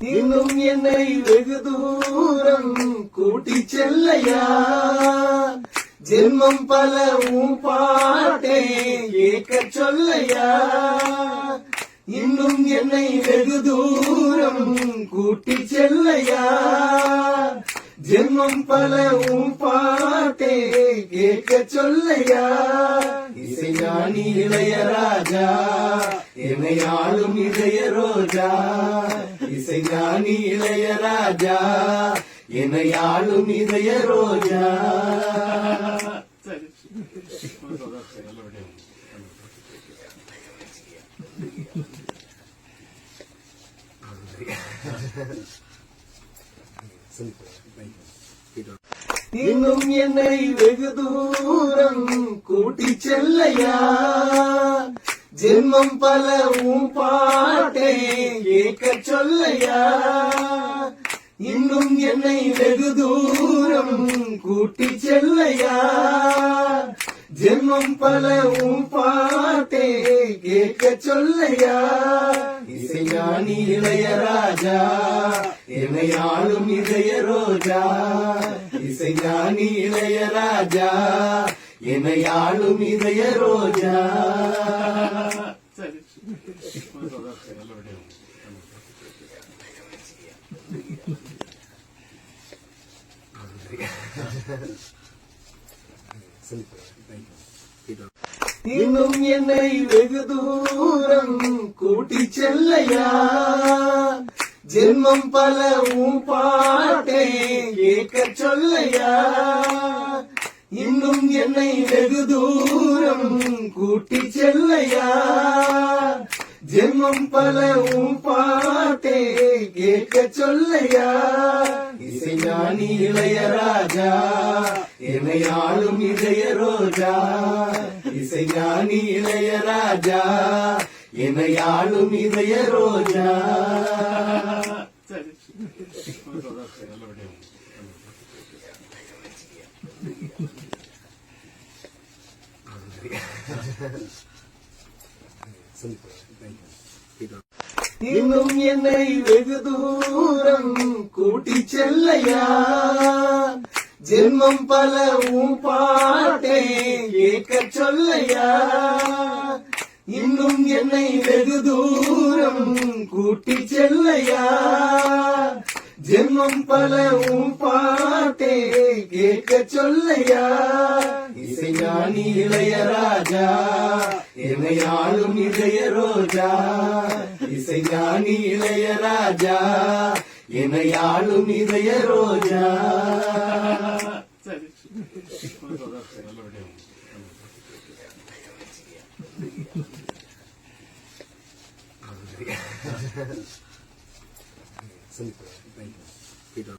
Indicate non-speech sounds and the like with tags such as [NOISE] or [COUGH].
இன்னும் என்னை வெகு தூரம் கூட்டி செல்லையா? ஜென்மம் பல உன் பாட்டே கேட்க சொல்லையா? இன்னும் என்னை வெகு தூரம் கூட்டி செல்லையா? ஜென்மம் பல உன் பாட்டே கேட்க சொல்லையா? இசைஞானி இளையராஜா என்னை ஆளும் இதய ரோஜா இசைஞானி இளையராஜா என்னை ஆளும் இதய ரோஜா. இன்னும் என்னை வெகு தூரம் கூட்டி செல்லையா? ஜென்மம் பல உன் பாட்டே கேட்க சொல்லையா? இன்னும் என்னை வெகு தூரம் கூட்டி செல்லையா? ஜென்மம் பல உன் பாட்டே கேட்க சொல்லையா? இசைஞானி இளையராஜா என்னை ஆளும் இதய ரோஜா. இசைஞானி இளையராஜா என்னையாளும் இதய ரோஜா. இன்னும் என்னை வெகு தூரம் கூட்டி செல்லையா? ஜென்மம் பல உன் பாட்டை கேட்க சொல்லையா? என்னை வெகு தூரம் கூட்டி செல்லையா? ஜென்மம் பல உன் பாட்டே கேட்க சொல்லையா? இசைஞானி இளையராஜா என்னை ஆளும் இதய ரோஜா. இசைஞானி இளையராஜா என்னை ஆளும் இதய ரோஜா. இன்னும் என்னை வெகு தூரம் கூட்டி செல்லையா? ஜென்மம் பல உன் பாட்டை கேட்க சொல்லையா? இன்னும் என்னை வெகு தூரம் கூட்டி செல்லையா? ஜென்மம் பல உன் பாட்டே கேட்க சொல்லையா இசைஞானி இளையராஜா என்னை ஆளும் இதய ரோஜா இசைஞானி இளையராஜா என்னை ஆளும் இதய ரோஜா Thank [LAUGHS] you. sim. Bem, então.